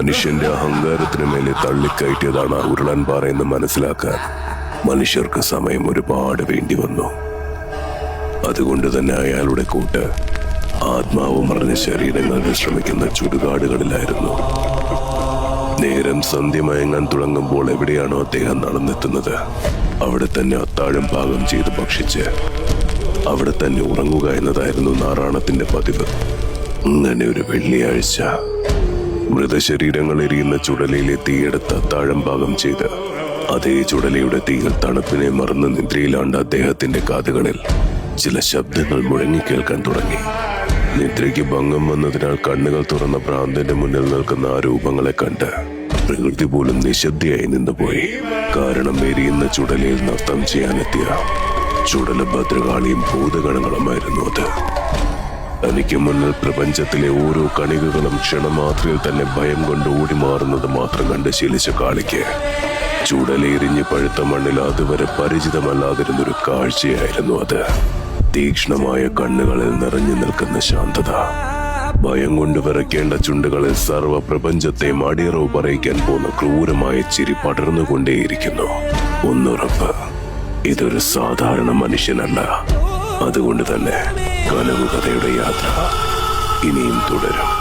മനുഷ്യന്റെ അഹങ്കാരത്തിന് മേലെ തള്ളിക്കയറ്റിയതാണ് ആ ഉരുളൻ പാറയെന്ന് മനസ്സിലാക്കാൻ മനുഷ്യർക്ക് സമയം ഒരുപാട് വേണ്ടി വന്നു. അതുകൊണ്ട് തന്നെ അയാളുടെ കൂട്ട് ആത്മാവ് മറഞ്ഞ ശരീരങ്ങൾ വിശ്രമിക്കുന്ന ചുടുകാടുകളിലായിരുന്നു. നേരം സന്ധ്യ മയങ്ങാൻ തുടങ്ങുമ്പോൾ എവിടെയാണോ അദ്ദേഹം നടന്നെത്തുന്നത്. അവിടെ തന്നെ അത്താഴം പാകം ചെയ്ത് ഭക്ഷിച്ച് അവിടെ തന്നെ ഉറങ്ങുക എന്നതായിരുന്നു നാറാണത്തിന്റെ പതിവ്. അങ്ങനെ ഒരു വെള്ളിയാഴ്ച മൃതശരീരങ്ങൾ എരിയുന്ന ചുടലയിലെ തീയെടുത്ത് അത്താഴം പാകം ചെയ്ത് അതേ ചുടലയുടെ തീയിൽ തണുപ്പിനെ മറന്ന് നിദ്രയിലാണ്ട് അദ്ദേഹത്തിന്റെ കാതുകളിൽ ചില ശബ്ദങ്ങൾ മുഴങ്ങിക്കേൾക്കാൻ തുടങ്ങി. നിദ്രയ്ക്ക് ഭംഗം വന്നതിനാൽ കണ്ണുകൾ തുറന്ന പ്രാന്തന്റെ മുന്നിൽ നിൽക്കുന്ന ആ രൂപങ്ങളെ കണ്ട് പ്രകൃതി പോലും നിശബ്ദയായി നിന്നുപോയി. കാരണം എരിയുന്ന ചുടലയിൽ നൃത്തം ചെയ്യാനെത്തിയ ചുടല ഭദ്രകാളിയും ഭൂതഗണങ്ങളുമായിരുന്നു അത്. തനിക്ക് മുന്നിൽ പ്രപഞ്ചത്തിലെ ഓരോ കണികകളും ക്ഷണമാത്രയിൽ തന്നെ ഭയം കൊണ്ട് ഓടിമാറുന്നത് മാത്രം കണ്ട് ശീലിച്ച കാളിക്ക്. ചുടലേരിഞ്ഞ് പഴുത്ത മണ്ണിൽ അതുവരെ പരിചിതമല്ലാതിരുന്നൊരു കാഴ്ചയായിരുന്നു അത്. തീക്ഷ്ണമായ കണ്ണുകളിൽ നിറഞ്ഞു നിൽക്കുന്ന ശാന്തത. ഭയം കൊണ്ട് വിറയ്ക്കേണ്ട ചുണ്ടുകളിൽ സർവ പ്രപഞ്ചത്തെയും അടിയറവ് പറയിക്കാൻ പോകുന്ന ക്രൂരമായ ചിരി പടർന്നുകൊണ്ടേയിരിക്കുന്നു. ഒന്നുറപ്പ്. ഇതൊരു സാധാരണ മനുഷ്യനല്ല. അതുകൊണ്ട് തന്നെ കനവ് കഥയുടെ യാത്ര ഇനിയും തുടരും.